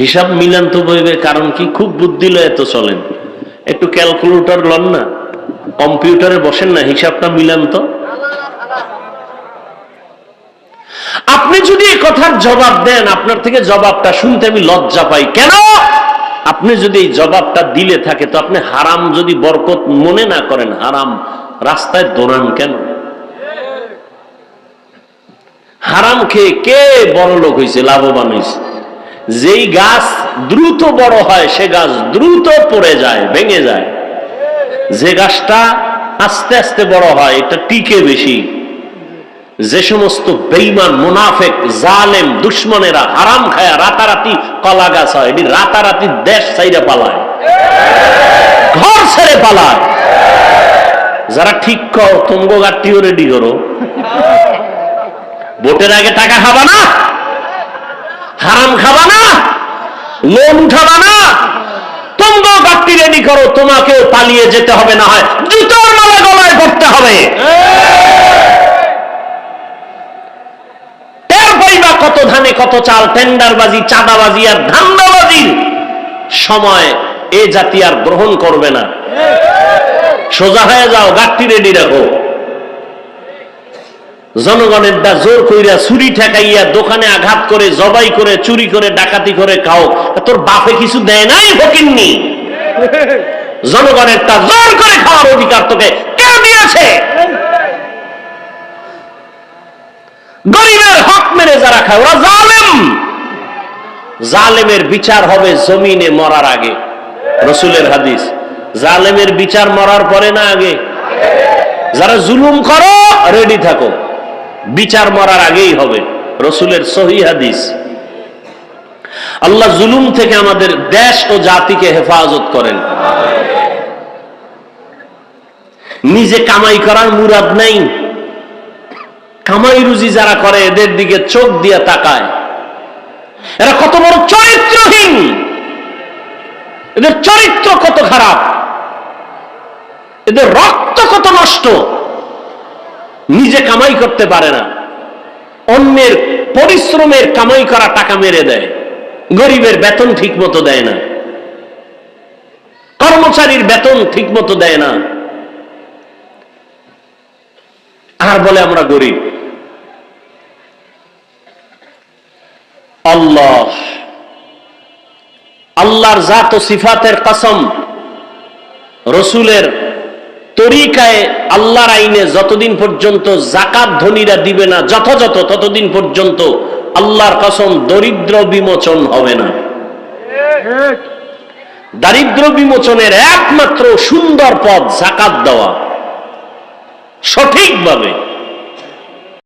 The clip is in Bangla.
হিসাব মিলান তো বইবে কারণ কি? খুব বুদ্ধি লয় এত চলেন। একটু ক্যালকুলেটর লন না। কম্পিউটারে বসেন না, হিসাবটা মিলান তো। আপনি যদি এই কথার জবাব দেন, আপনার থেকে জবাবটা শুনতে আমি লজ্জা পাই। কেন? আপনি যদি এই জবাবটা দিলে থাকে, তো আপনি হারাম যদি বরকত মনে না করেন, হারাম রাস্তায় দৌড়ান কেন? হারাম খেয়ে কে বড় লোক হয়েছে লাভবান হয়েছে যেই গাছ দ্রুত বড় হয়, সে গাছ দ্রুত পড়ে যায়, ভেঙে যায়। যে গাছটা আস্তে আস্তে বড় হয়, এটা টিকে বেশি। যে সমস্ত বেইমান মুনাফেক, জালেম, দুশ্মনেরা, হারাম খায়া রাতারাতি কলা গাছ হয়, এটি রাতারাতি দেশ চাইরা পালায়। ঘর ছেড়ে পালায়। যারা ঠিক কর, তুমগো গাঠটিও রেডি করো। ভোটের আগে টাকা খাবা না? হারাম খাবা না লোন উঠাবা না। তুমগো গাঠটি রেডি করো, তোমাকেও পালিয়ে যেতে হবে না হয়, জুতোর মালা গলায় করতে হবে। কত ধানে কত চাল, টেন্ডারবাজি, চাঁদাবাজি আর ধান্দাবাজির সময় এ জাতি আর গ্রহণ করবে না। সোজা হয়ে যাও গাঠটি রেডি রাখো। জনগণের দা জোর কইরা চুরি ঠেকাইয়া দোকানে আঘাত করে, জবাই করে, চুরি করে, ডাকাতি করে খাও। তোর বাপে কিছু দেয় নাই ফকিননি জনগণের তা জোর করে খাওয়ার অধিকার তোকে কে দিয়েছে? গরিবের হক মেরে যারা খায়, ওরা জালেম। জালেমের বিচার হবে জমিনে মরার আগে। রসুলের হাদিস, জালেমের বিচার মরার পরে না আগে? যারা জুলুম করো, রেডি থাকো। বিচার মরার আগেই হবে। রসুলের সহি হাদিস। আল্লাহ জুলুম থেকে আমাদের দেশ ও জাতিকে হেফাজত করেন। নিজে কামাই করার মুরাদ নাই। কামাই রুজি যারা করে, এদের দিকে চোখ দিয়ে তাকায়। এরা কত বড় চরিত্রহীন। এদের চরিত্র কত খারাপ। এদের রক্ত কত নষ্ট। নিজে কামাই করতে পারে না। অন্যের পরিশ্রমের কামাই করা টাকা মেরে দেয়। গরিবের বেতন ঠিক মতো দেয় না। কর্মচারীর বেতন ঠিক মতো দেয় না। আর বলে আমরা গরিব। আল্লাহ। আল্লাহর জাত ও সিফাতের কসম। রসুলের তরিকায় আল্লাহর আইনে যতদিন পর্যন্ত জাকাত ধনীরা দিবে না, যথাযথ ততদিন পর্যন্ত আল্লাহর কসম দরিদ্র বিমোচন হবে না। দারিদ্র বিমোচনের একমাত্র সুন্দর পথ জাকাত দেওয়া। সঠিকভাবে